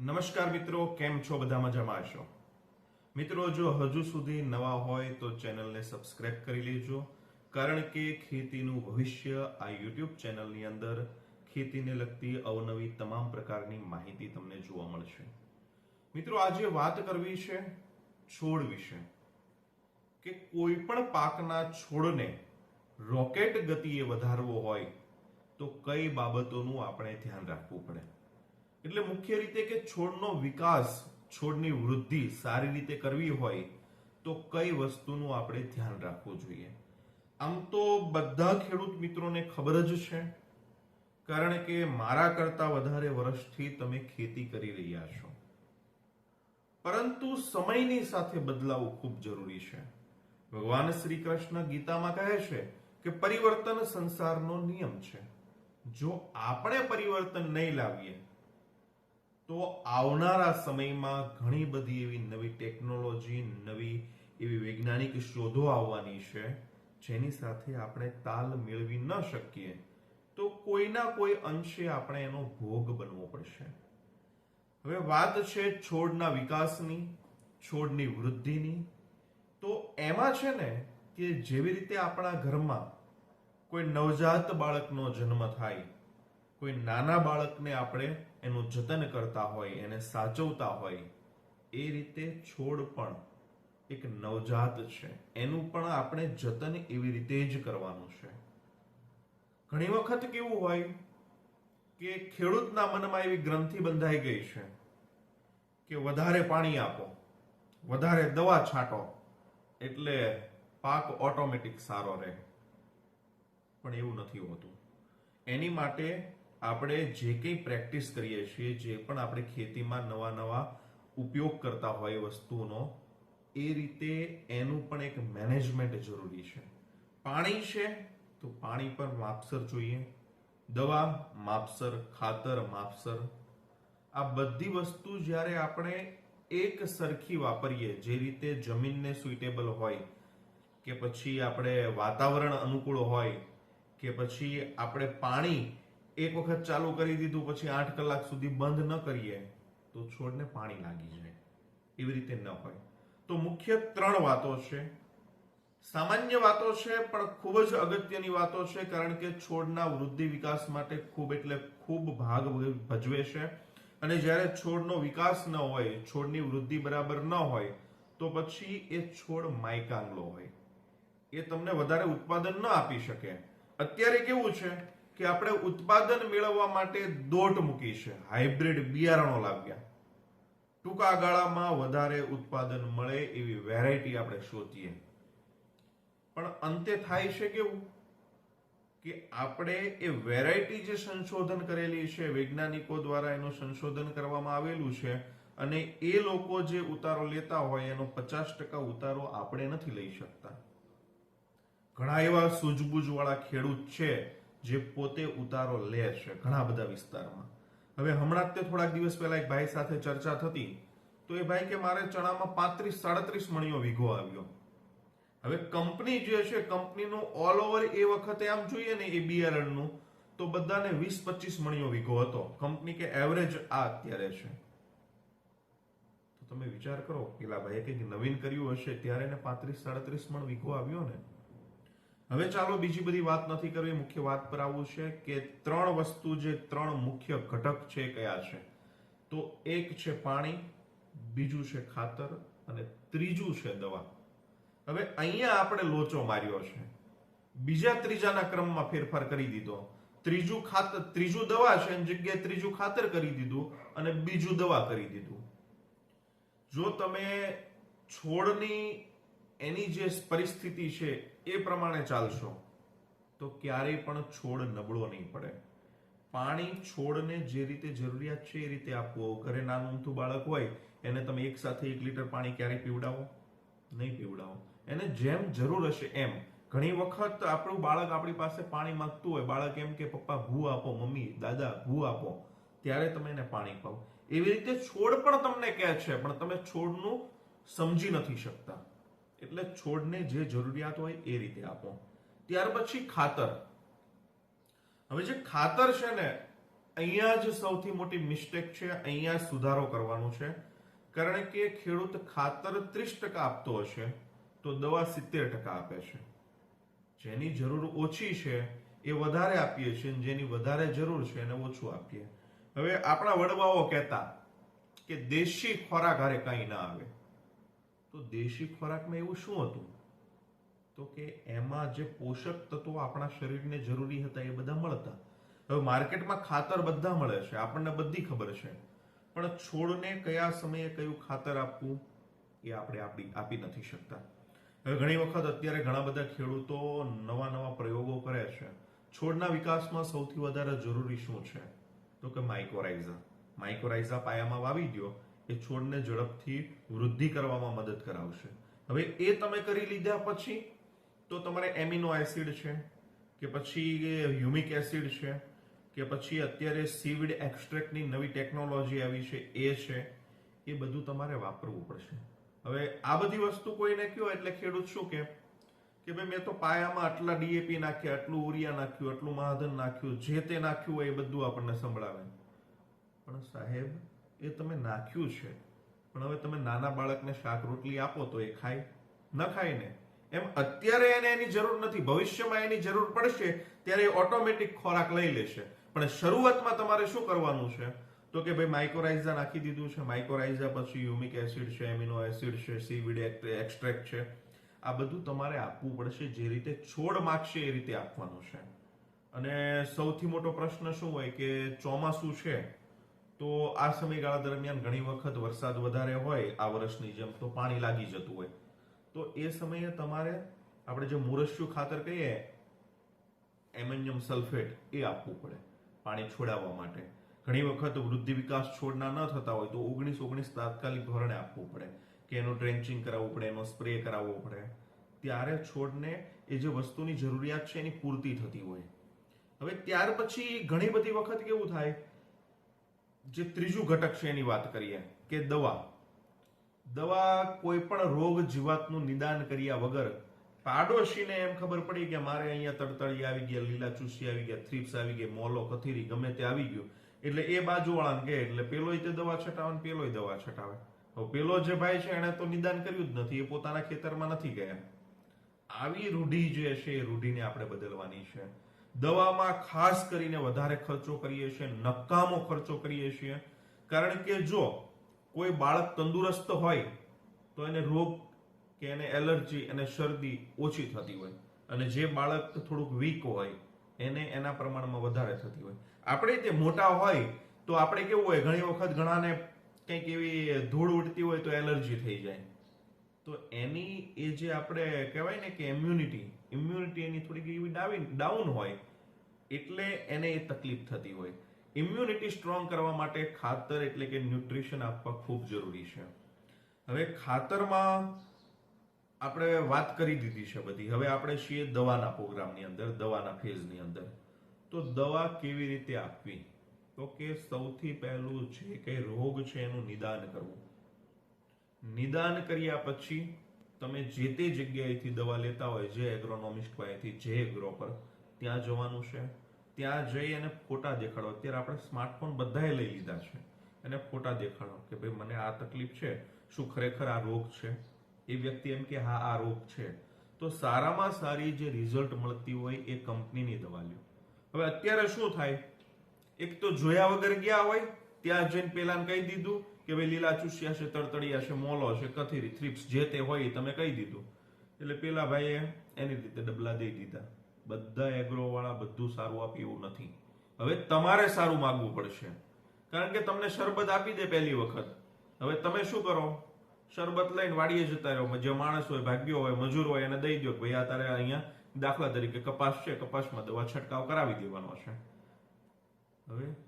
નમસ્કાર મિત્રો, કેમ છો? બધા મજામાં હશો? મિત્રો, જો હજુ સુધી નવા હોય તો ચેનલને સબસ્ક્રાઇબ કરી લેજો, કારણ કે ખેતીનું ભવિષ્ય આ યુટ્યુબ ચેનલની અંદર ખેતીને લગતી અવનવી તમામ પ્રકારની માહિતી તમને જોવા મળશે. મિત્રો, આજે વાત કરવી છે છોડ વિશે. કે કોઈ પણ પાકના છોડને રોકેટ ગતિએ વધારવો હોય તો કઈ બાબતોનું આપણે ધ્યાન રાખવું પડે? એટલે મુખ્ય રીતે કે છોડનો વિકાસ, છોડની વૃદ્ધિ સારી રીતે કરવી હોય તો કઈ વસ્તુનું આપણે ધ્યાન રાખવું જોઈએ? આમ તો બધા ખેડૂત મિત્રોને ખબર જ છે. કારણ કે મારા કરતા વધારે વર્ષથી તમે ખેતી કરી રહ્યા છો. પરંતુ સમયની સાથે બદલાવ ખૂબ જરૂરી છે. ભગવાન શ્રી કૃષ્ણ ગીતામાં કહે છે કે પરિવર્તન સંસારનો નિયમ છે. જો આપણે પરિવર્તન નહીં લાવીએ તો આવનારા સમયમાં ઘણી બધી એવી નવી ટેકનોલોજી, નવી એવી વૈજ્ઞાનિક શોધો આવવાની છે, જેની સાથે આપણે તાલ મેળવી ન શકીએ. તો કોઈના કોઈ અંશે આપણે એનો ભોગ બનવો પડશે. હવે વાત છે છોડના વિકાસની, છોડની વૃદ્ધિની. તો એમાં છે ને કે જેવી રીતે આપણા ઘરમાં કોઈ નવજાત બાળકનો જન્મ થાય, કોઈ નાના બાળકને આપણે એનું જતન કરતા હોય, એને સાચવતા હોય, એ રીતે છોડ પણ એક નવજાત છે. એનું પણ આપણે જતન એવી રીતે જ કરવાનું છે. ઘણી વખત કેવું હોય કે ખેડૂતના મનમાં એવી ગ્રંથિ બંધાઈ ગઈ છે કે વધારે પાણી આપો, વધારે દવા છાંટો, એટલે પાક ઓટોમેટિક સારો રહે. પણ એવું નથી હોતું. એની માટે આપણે જે કંઈ પ્રેક્ટિસ કરીએ છીએ, જે પણ આપણે ખેતીમાં નવા નવા ઉપયોગ કરતા હોય વસ્તુઓનો એ રીતે એનું પણ એક મેનેજમેન્ટ જરૂરી છે. પાણી છે તો પાણી પર માપસર જોઈએ. દવા, માપસર, ખાતર, માપસર. આ બધી વસ્તુ જ્યારે આપણે એક સરખી વાપરીએ, જે રીતે જમીનને સુઇટેબલ હોય, કે પછી આપણે વાતાવરણ અનુકૂળ હોય, કે પછી આપણે પાણી એક વખત ચાલુ કરી દીધું, પછી આઠ કલાક સુધી બંધ ન કરીએ, તો છોડને પાણી લાગી જાય. એવી રીતે ન હોય. તો મુખ્ય ત્રણ વાતો છે. સામાન્ય વાતો છે, પણ ખૂબ જ અગત્યની વાતો છે, કારણ કે છોડના વૃદ્ધિ વિકાસ માટે ખૂબ એટલે ખૂબ ભાગ ભજવે છે. અને જ્યારે છોડનો વિકાસ ન હોય, છોડની વૃદ્ધિ બરાબર ન હોય, તો પછી એ છોડ માયકાંગલો હોય. એ તમને વધારે ઉત્પાદન ન આપી શકે. અત્યારે કેવું છે? કે આપણે ઉત્પાદન મેળવવા માટે દોટ મૂકી છે. હાઇબ્રિડ બિયારણો લાવ્યા. ટૂંકા ગાળામાં વધારે ઉત્પાદન મળે એવી વેરાયટી આપણે શોધીએ. પણ અંતે થાય છે કેવું? કે આપણે એ વેરાયટી જે સંશોધન કરેલી છે, વૈજ્ઞાનિકો દ્વારા એનું સંશોધન કરવામાં આવેલું છે અને એ લોકો જે ઉતારો લેતા હોય એનો પચાસ ટકા ઉતારો આપણે નથી લઈ શકતા. ઘણા એવા સૂઝબૂઝ વાળા ખેડૂત છે જે પોતે ઉતારો લે છે ઘણા બધા વિસ્તારમાં. હવે હમણાં જ તે થોડાક દિવસ પહેલા એક ભાઈ સાથે ચર્ચા થતી, તો એ ભાઈ કે મારે ચણામાં પાંત્રીસ, સાડત્રીસ મણીઓ વીઘો આવ્યો. હવે કંપની જે છે, કંપનીનું ઓલ ઓવર એ વખતે આમ જોઈએ ને એ બિયારણનું તો બધાને વીસ, પચીસ મણીઓ વીઘો હતો. કંપની કે એવરેજ આ અત્યારે છે. તો તમે વિચાર કરો, પેલા ભાઈએ કંઈક નવીન કર્યું હશે, ત્યારે એને પાંત્રીસ, સાડત્રીસ મણ વીઘો આવ્યો ને. હવે ચાલો બીજી બધી વાત નથી કરવી, મુખ્ય વાત પર આવવું છે કે ત્રણ વસ્તુ જે ત્રણ મુખ્ય ઘટક છે કયા છે? તો એક છે પાણી, બીજું છે ખાતર અને ત્રીજું છે દવા. હવે અહીંયા આપણે લોચો માર્યો છે. બીજા ત્રીજાના ક્રમમાં ફેરફાર કરી દીધો. ત્રીજું ખાતર ત્રીજું દવા છે જગ્યાએ ત્રીજું ખાતર કરી દીધું અને બીજું દવા કરી દીધું. જો તમે છોડની એની જે પરિસ્થિતિ છે એ પ્રમાણે ચાલશો, તો ક્યારેય પણ છોડ નબળો નહીં પડે. પાણી છોડને જે રીતે જરૂરિયાત છે એ રીતે આપવો. ઘરે નાનું ઊંધું બાળક હોય, એને તમે એક સાથે એક લીટર પાણી ક્યારેય પીવડાવો? નહીં પીવડાવો. એને જેમ જરૂર હશે એમ. ઘણી વખત આપણું બાળક આપણી પાસે પાણી માંગતું હોય, બાળક એમ કે, પપ્પા, ભૂ આપો, મમ્મી, દાદા, ભૂ આપો. ત્યારે તમે એને પાણી પાઓ એવી રીતે છોડ પણ તમને કહે છે, પણ તમે છોડનું સમજી નથી શકતા. એટલે છોડને જે જરૂરિયાત હોય એ રીતે આપો. ત્યાર પછી ખાતર. હવે જે ખાતર છે ને, અહીંયા જ સૌથી મોટી મિસ્ટેક છે, અહીંયા સુધારો કરવાનો છે. કારણ કે ખેડૂત ખાતર ત્રીસ ટકા આપતો હશે, તો દવા સિત્તેર ટકા આપે છે. જેની જરૂર ઓછી છે, એ વધારે આપીએ છીએ અને જેની વધારે જરૂર છે, એને ઓછું આપીએ. હવે આપણા વડવાઓ કહેતા કે દેશી ખોરાક હારે કંઈ ના આવે. તો દેશી ખોરાકમાં એવું શું હતું? તો કે એમાં જે પોષક તત્વો આપણા શરીરને જરૂરી હતા એ બધા મળતા. હવે માર્કેટમાં ખાતર બધા મળે છે, આપણને બધી ખબર છે. પણ છોડને કયા સમયે કયું ખાતર આપવું એ આપણે આપી આપી નથી શકતા. હવે ઘણી વખત અત્યારે ઘણા બધા ખેડૂતો નવા નવા પ્રયોગો કરે છે. છોડના વિકાસમાં સૌથી વધારે જરૂરી શું છે? તો કે માઇકોરાઇઝા માઇકોરાઇઝા પાયામાં વાવી દો એ છોડને ઝડપથી વૃદ્ધિ કરવામાં મદદ કરાવશે. હવે એ તમે કરી લીધા પછી તો તમારે એમિનો એસિડ છે, કે પછી હ્યુમિક એસિડ છે, કે પછી અત્યારે સીવિડ એક્સ્ટ્રેક્ટની નવી ટેકનોલોજી આવી છે, એ છે, એ બધું તમારે વાપરવું પડશે. હવે આ બધી વસ્તુ કોઈને કયો એટલે ખેડૂત શું કે કે ભાઈ મેં તો પાયામાં આટલા ડીએપી નાખ્યા, આટલું ઉરિયા નાખ્યું, આટલું મહાધન નાખ્યું, જે તે નાખ્યું હોય એ બધું આપણને સંભળાવે. પણ સાહેબ, એ તમે નાખ્યું છે. પણ હવે તમે નાના બાળકને શાક રોટલી આપો તો એ ખાય. ન ખાય ને. એમ અત્યારે એને એની જરૂર નથી. ભવિષ્યમાં એની જરૂર પડશે ત્યારે એ ઓટોમેટિક ખોરાક લઈ લેશે. પણ શરૂઆતમાં તમારે શું કરવાનું છે? તો કે ભાઈ માઇકોરાઇઝા નાખી દીધું છે. માઇકોરાઇઝા પછી યુમિક એસિડ છે એમિનો એસિડ છે સીવીડ એક્સ્ટ્રેક્ટ છે. આ બધું તમારે આપવું પડશે જે રીતે છોડ માગશે એ રીતે આપવાનું છે. અને સૌથી મોટો પ્રશ્ન શું હોય કે ચોમાસું છે તો આ સમયગાળા દરમિયાન ઘણી વખત વરસાદ વધારે હોય, આ વર્ષની જેમ તો પાણી લાગી જતું હોય. તો એ સમયે તમારે આપણે જે મુરસ્યું ખાતર કહીએ, એમેનિયમ સલ્ફેટ, એ આપવું પડે પાણી છોડાવવા માટે. ઘણી વખત વૃદ્ધિ વિકાસ છોડના ન થતા હોય તો ઓગણીસ ઓગણીસ તાત્કાલિક ધોરણે આપવું પડે કે એનું ડ્રેન્ચિંગ કરાવવું પડે, એનો સ્પ્રે કરાવવો પડે. ત્યારે છોડને એ જે વસ્તુની જરૂરિયાત છે એની પૂર્તિ થતી હોય. હવે ત્યાર પછી ઘણી બધી વખત કેવું થાય જે ત્રીજું ઘટક છે એની વાત કરીએ કે દવા. દવા કોઈ પણ રોગ જીવાતનું નિદાન કર્યા વગર પાડોશીને એમ ખબર પડી કે મારે અહીંયા તડતડી આવી ગયા, લીલા ચૂસી આવી ગયા, થ્રીપ્સ આવી ગઈ મોલો, કથીરી, ગમે તે આવી ગયું. એટલે એ બાજુવાળાને કહે, એટલે પેલોય તે દવા છટાવે ને પેલોય દવા છટાવે. હવે પેલો જે ભાઈ છે એને તો નિદાન કર્યું જ નથી, એ પોતાના ખેતરમાં નથી ગયા. આવી રૂઢી જે છે એ રૂઢીને આપણે બદલવાની છે. દવામાં ખાસ કરીને વધારે ખર્ચો કરીએ છીએ, નકામો ખર્ચો કરીએ છીએ. કારણ કે જો કોઈ બાળક તંદુરસ્ત હોય, તો એને રોગ કે એને એલર્જી અને શરદી ઓછી થતી હોય. અને જે બાળક થોડુંક વીક હોય, એને એના પ્રમાણમાં વધારે થતી હોય. આપણે તે મોટા હોય, તો આપણે કેવું હોય, ઘણી વખત ઘણાને કંઈક એવી ધૂળ ઉડતી હોય તો એલર્જી થઈ જાય. તો એની એ જે આપણે કહેવાય ને કે ઇમ્યુનિટી ઇમ્યુનિટી એની થોડીક એવી ડાવી ડાઉન હોય, એટલે એને એ તકલીફ થતી હોય. ઇમ્યુનિટી સ્ટ્રોંગ કરવા માટે ખાતર એટલે કે ન્યુટ્રિશન આપવા ખૂબ જરૂરી છે. હવે ખાતરમાં આપણે વાત કરી દીધી છે બધી. હવે આપણે છીએ દવાના પ્રોગ્રામની અંદર, દવાના ફેઝની અંદર. તો દવા કેવી રીતે આપવી? તો કે સૌથી પહેલું જે કઈ રોગ છે એનું નિદાન કરવું. નિદાન કર્યા પછી તમે જે તે જગ્યાએથી દવા લેતા હોય, જે એગ્રોનોમિસ્ટ પાસેથી જે એગ્રો પર, ત્યાં જવાનું છે. ત્યાં જઈ અને ફોટા દેખાડો. અત્યારે આપણે સ્માર્ટફોન બધાએ લઈ લીધા છે. એને ફોટા દેખાડો કે ભાઈ મને આ તકલીફ છે, શું ખરેખર આ રોગ છે? એ વ્યક્તિ એમ કે, હા, આ રોગ છે. તો સારામાં સારી જે રિઝલ્ટ મળતી હોય એ કંપનીની દવા લ્યો. હવે અત્યારે શું થાય? એક તો જોયા વગર ગયા હોય, ત્યાં જઈને પેલા કહી દીધું કે ભાઈ લીલા ચૂસ્યા છે તડતડિયા છે, મોલો છે, કથીરી થ્રીપ્સ જે તે હોય તમે કહી દીધું. એટલે પેલા ભાઈએ એની રીતે ડબલા દઈ દીધા. બધા એગ્રો વાળા બધું સારું આપે એવું નથી. હવે તમારે સારું માગવું પડશે. કારણ કે તમને શરબત આપી દે પહેલી વખત. હવે તમે શું કરો? શરબત લઈને વાડીએ જતા રહો. જે માણસ હોય, ભાગ્યો હોય, મજૂર હોય, એને દઈ દો ભાઈ આ તારે અહીંયા દાખલા તરીકે કપાસ છે, કપાસમાં દવા છંટકાવ કરાવી દેવાનો છે. હવે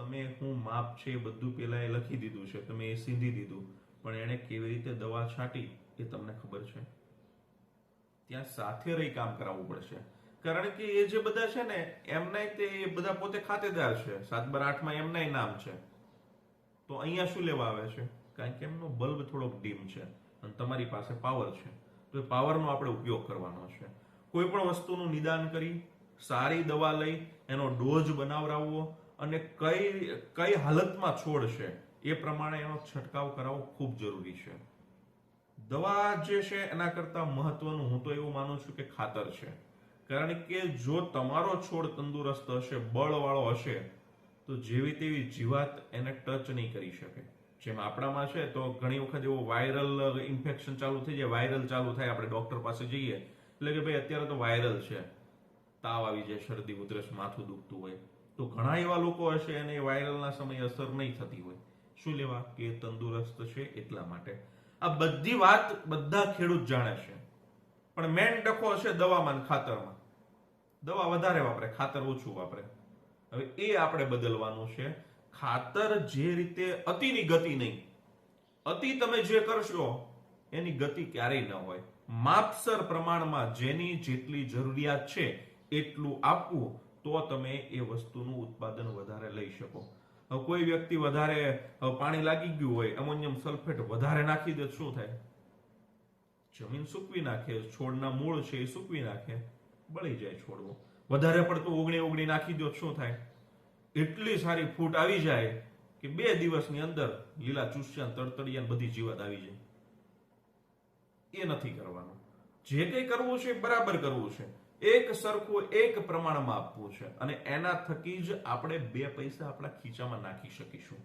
તમે હું માપ છે એ બધું પેલા એ લખી દીધું છે, તમે એ સીંધી દીધું. પણ એને કેવી રીતે દવા છાંટી એ તમને ખબર છે? ત્યાં સાથે રહી કામ કરાવવું પડશે. કારણ કે એ જે બધા છે ને એમના તે બધા પોતે ખાતેદાર છે. સાત બાર આઠમાં એમનાય નામ છે. તો અહીંયા શું લેવા આવે છે? કારણ કે એમનો બલ્બ થોડોક ડીમ છે અને તમારી પાસે પાવર છે. તો એ પાવરનો આપણે ઉપયોગ કરવાનો છે. કોઈ પણ વસ્તુનું નિદાન કરી, સારી દવા લઈ, એનો ડોઝ બનાવરાવવો અને કઈ કઈ હાલતમાં છોડ છે એ પ્રમાણે એનો છંટકાવ કરાવવો ખૂબ જરૂરી છે. દવા જે છે એના કરતાં મહત્વનું હું તો એવું માનું છું કે ખાતર છે. કારણ કે જો તમારો છોડ તંદુરસ્ત હશે, બળવાળો હશે, તો જેવી તેવી જીવાત એને ટચ નહીં કરી શકે. જેમ આપણામાં છે, તો ઘણી વખત એવો વાયરલ ઇન્ફેક્શન ચાલુ થઈ જાય, વાયરલ ચાલુ થાય, આપણે ડોક્ટર પાસે જઈએ, એટલે કે ભાઈ અત્યારે તો વાયરલ છે. તાવ આવી જાય, શરદી, ઉધરસ, માથું દુખતું હોય. તો ઘણા એવા લોકો હશે અને એ વાયરલના સમયે અસર નહીં થતી હોય. શું લેવા? કે તંદુરસ્ત છે એટલા માટે. આ બધી વાત બધા ખેડૂત જાણે છે. પણ મેન ડખો હશે દવામાં ખાતરમાં. દવા વધારે વાપરે, ખાતર ઓછું વાપરે. હવે એ આપણે બદલવાનું છે. ખાતર જે રીતે અતિની ગતિ નહીં. અતિ તમે જે કરશો, એની ગતિ ક્યારેય ન હોય. માપસર પ્રમાણમાં જેની જેટલી જરૂરિયાત છે, એટલું આપવું તો તમે એ વસ્તુનું ઉત્પાદન વધારે લઈ શકો. કોઈ વ્યક્તિ વધારે પાણી લાગી ગયું હોય એમોનિયમ સલ્ફેટ વધારે નાખી દે શું થાય? જમીન સૂકવી નાખે, છોડના મૂળ છે એ સૂકવી નાખે, બળી જાય છોડવો. વધારે પડતું ઓગણી ઓગણી નાખી દો શું થાય? એટલી સારી ફૂટ આવી જાય કે બે દિવસની અંદર લીલા ચૂસ્યા તડતડિયા બધી જીવાત આવી જાય. એ નથી કરવાનું. જે કંઈ કરવું છે બરાબર કરવું છે. એક સરખું એક પ્રમાણમાં આપવું છે. અને એના થકી જ આપણે બે પૈસા આપણા ખીચામાં નાખી શકીશું.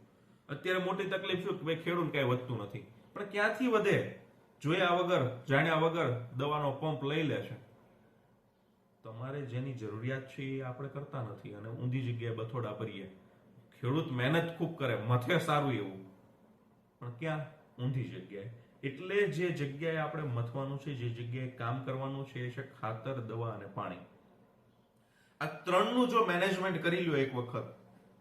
અત્યારે મોટી તકલીફ શું કે ખેડૂત કઈ વધતું નથી. પણ ક્યાંથી વધે? જોયા વગર, જાણ્યા વગર દવાનો પંપ લઈ લે છે. તમારે જેની જરૂરિયાત છે એ આપણે કરતા નથી અને ઊંધી જગ્યાએ બથોડા ભરીએ. ખેડૂત મહેનત ખૂબ કરે, મથે સારું એવું. પણ ક્યાં ઊંધી જગ્યાએ? એટલે જે જગ્યાએ આપણે મથવાનું છે, જે જગ્યાએ કામ કરવાનું છે, એ છે ખાતર, દવા અને પાણી. આ ત્રણનું જો મેનેજમેન્ટ કરી લો એક વખત,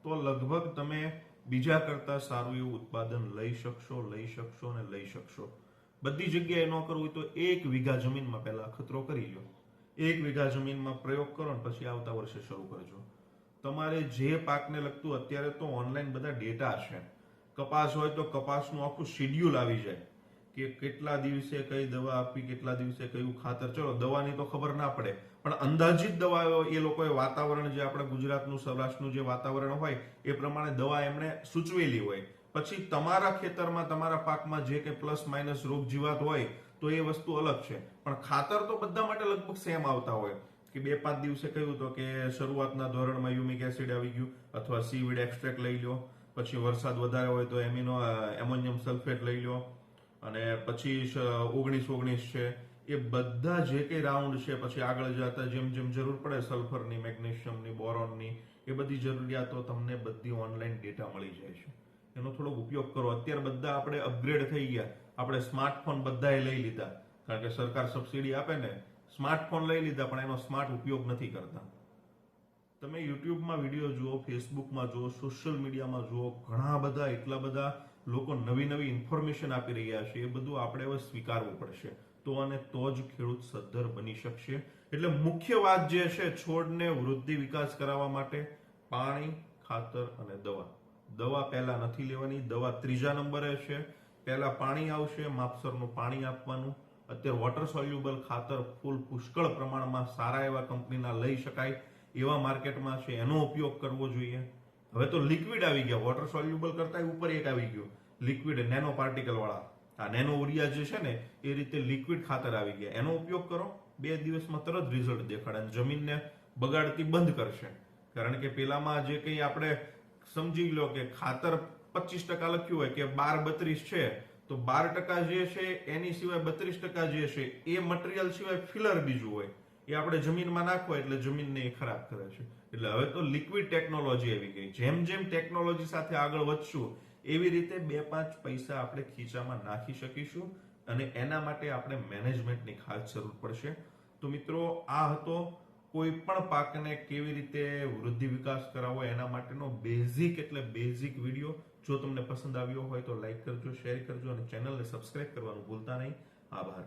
તો લગભગ તમે બીજા કરતા સારું એવું ઉત્પાદન લઈ શકશો લઈ શકશો અને લઈ શકશો. બધી જગ્યાએ ન કરવું હોય તો એક વીઘા જમીનમાં પહેલા ખતરો કરી લો એક વીઘા જમીનમાં પ્રયોગ કરો ને પછી આવતા વર્ષે શરૂ કરજો. તમારે જે પાકને લગતું, અત્યારે તો ઓનલાઈન બધા ડેટા છે કપાસ હોય તો કપાસનું આખું શેડ્યુલ આવી જાય. કે કેટલા દિવસે કઈ દવા આપવી કેટલા દિવસે કયું ખાતર. ચલો, દવાની તો ખબર ના પડે. પણ અંદાજિત દવાઓ એ લોકોએ વાતાવરણ જે આપણા ગુજરાતનું, સૌરાષ્ટ્રનું જે વાતાવરણ હોય, એ પ્રમાણે દવા એમણે સૂચવેલી હોય. પછી તમારા ખેતરમાં, તમારા પાકમાં જે કે પ્લસ માઇનસ રોગ જીવાત હોય, તો એ વસ્તુ અલગ છે. પણ ખાતર તો બધા માટે લગભગ સેમ આવતા હોય. કે બે પાંચ દિવસે કહ્યું તો કે શરૂઆતના ધોરણમાં યુમિક એસિડ આવી ગયું, અથવા સીવીડ એક્સ્ટ્રેક્ટ લઈ લો પછી વરસાદ વધારે હોય તો એમિનો એમોનિયમ સલ્ફેટ લઈ લો અને પછી ઓગણીસ ઓગણીસ છે. એ બધા જે કંઈ રાઉન્ડ છે, પછી આગળ જતા જેમ જેમ જરૂર પડે સલ્ફરની મેગ્નેશિયમની બોરોનની એ બધી જરૂરિયાતો તમને બધી ઓનલાઈન ડેટા મળી જાય છે. એનો થોડો ઉપયોગ કરો. અત્યારે બધા આપણે અપગ્રેડ થઈ ગયા. આપણે સ્માર્ટફોન બધાએ લઈ લીધા. કારણ કે સરકાર સબસિડી આપે ને સ્માર્ટફોન લઈ લીધા, પણ એનો સ્માર્ટ ઉપયોગ નથી કરતા. તમે યુટ્યુબમાં વીડિયો જુઓ ફેસબુકમાં જુઓ સોશિયલ મીડિયામાં જુઓ, ઘણા બધા, એટલા બધા લોકો નવી નવી ઇન્ફોર્મેશન આપી રહ્યા છે, એ બધું આપણે હવે સ્વીકારવું પડશે. તો અને તો જ ખેડૂત સદ્ધર બની શકશે. એટલે મુખ્ય વાત જે છે, છોડને વૃદ્ધિ વિકાસ કરાવવા માટે પાણી, ખાતર અને દવા. દવા પહેલા નથી લેવાની, દવા ત્રીજા નંબરે છે. પહેલા પાણી આવશે, માપસરનું પાણી આપવાનું. અત્યારે વોટર સોલ્યુબલ ખાતર ફૂલ પુષ્કળ પ્રમાણમાં સારા એવા કંપનીના લઈ શકાય. એવા માર્કેટમાં છે, એનો ઉપયોગ કરવો જોઈએ. હવે તો લિક્વિડ આવી ગયા. વોટર સોલ્યુબલ કરતા ઉપર એક આવી ગયું. લિક્વિડ નેનો પાર્ટિકલ વાળા. આ નેનો ઉરિયા જે છે ને, એ રીતે લિક્વિડ ખાતર આવી ગયા. એનો ઉપયોગ કરો. બે દિવસમાં તરત રિઝલ્ટ દેખાડે અને જમીનને બગાડતી બંધ કરશે. કારણ કે પેલામાં જે કંઈ આપણે સમજી લો કે ખાતર પચીસ ટકા લખ્યું હોય કે બાર બત્રીસ છે, તો બાર ટકા જે છે, એની સિવાય બત્રીસ ટકા જે છે, એ મટીરિયલ સિવાય ફિલર બીજું હોય. એ આપણે જમીનમાં નાખો એટલે જમીનને એ ખરાબ કરે છે. એટલે હવે તો લિક્વિડ ટેકનોલોજી આવી ગઈ. જેમ જેમ ટેકનોલોજી સાથે આગળ વધશું, એવી રીતે બે પાંચ પૈસા આપણે ખીચામાં નાખી શકીશું અને એના માટે આપણે મેનેજમેન્ટની ખાસ જરૂર પડશે. તો મિત્રો, આ હતો કોઈ પણ પાકને કેવી રીતે વૃદ્ધિ વિકાસ કરાવવો એના માટેનો બેઝિક એટલે બેઝિક વીડિયો જો તમને પસંદ આવ્યો હોય તો લાઈક કરજો શેર કરજો અને ચેનલને સબસ્ક્રાઇબ કરવાનું ભૂલતા નહીં. આભાર.